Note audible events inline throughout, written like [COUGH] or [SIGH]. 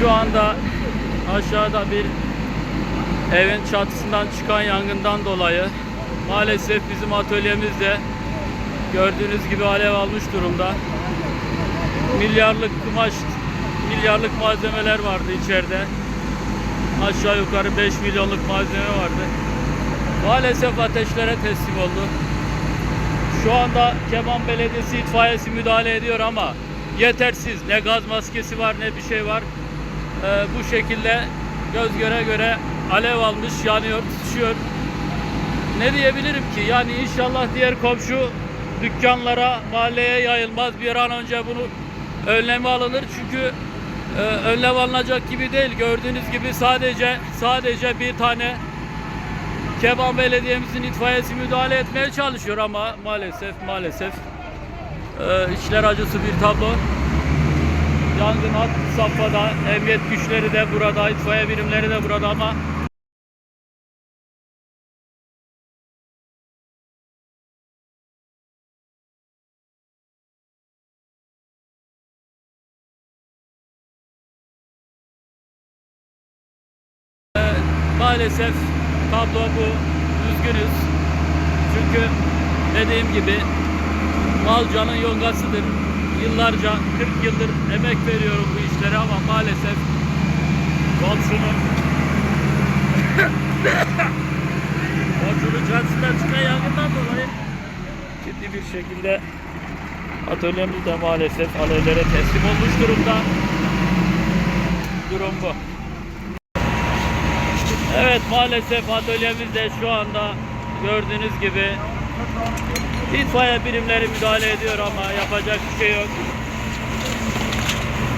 Şu anda aşağıda bir evin çatısından çıkan yangından dolayı maalesef bizim atölyemiz de gördüğünüz gibi alev almış durumda. Milyarlık kumaş, milyarlık malzemeler vardı içeride. Aşağı yukarı 5 milyonluk malzeme vardı. Maalesef ateşlere teslim oldu. Şu anda Keman Belediyesi itfaiyesi müdahale ediyor ama yetersiz. Ne gaz maskesi var ne bir şey var. Ee, bu şekilde göz göre göre alev almış, yanıyor, tutuşuyor. Ne diyebilirim ki? Yani inşallah diğer komşu dükkanlara, mahalleye yayılmaz. Bir an önce bunu önlemi alınır. Çünkü e, önlem alınacak gibi değil. Gördüğünüz gibi sadece sadece bir tane Keban Belediye'mizin itfaiyesi müdahale etmeye çalışıyor ama maalesef maalesef e, içler acısı bir tablo. Yangın hat safhada, emniyet güçleri de burada, itfaiye birimleri de burada ama maalesef tablo bu. Üzgünüz. Çünkü dediğim gibi mal canın yongasıdır. Yıllarca 40 yıldır emek veriyorum bu işlere ama maalesef komşunun [LAUGHS] komşunun çatısından çıkan yangından dolayı ciddi bir şekilde atölyemiz de maalesef alevlere teslim olmuş durumda. Durum bu. Evet maalesef atölyemiz de şu anda gördüğünüz gibi itfaiye birimleri müdahale ediyor ama yapacak bir şey yok.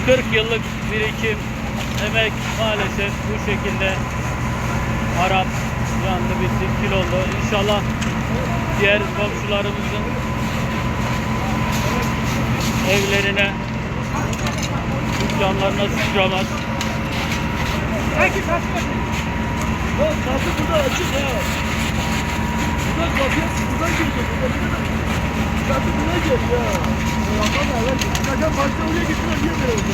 40 yıllık birikim, emek maalesef bu şekilde harap yandı bitti kil oldu. İnşallah diğer komşularımızın evlerine dükkanlarına sıçramaz. Ya kapı burada açık ha. Buradan kapıya buradan girecek. Kapı buraya gel ya. Yalan ya. Zaten başta oraya gittiler niye böyle oldu?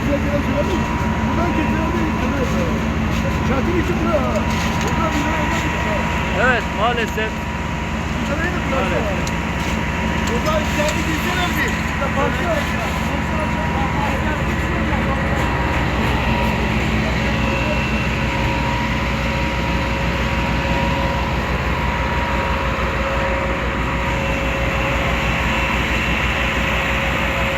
Buraya gelen söylemiş. Buradan getiren oraya gittiler. Çatın içi bura. Buradan bir tane. Evet maalesef de burası var. Buradan içeride girsene bir. Ya başka.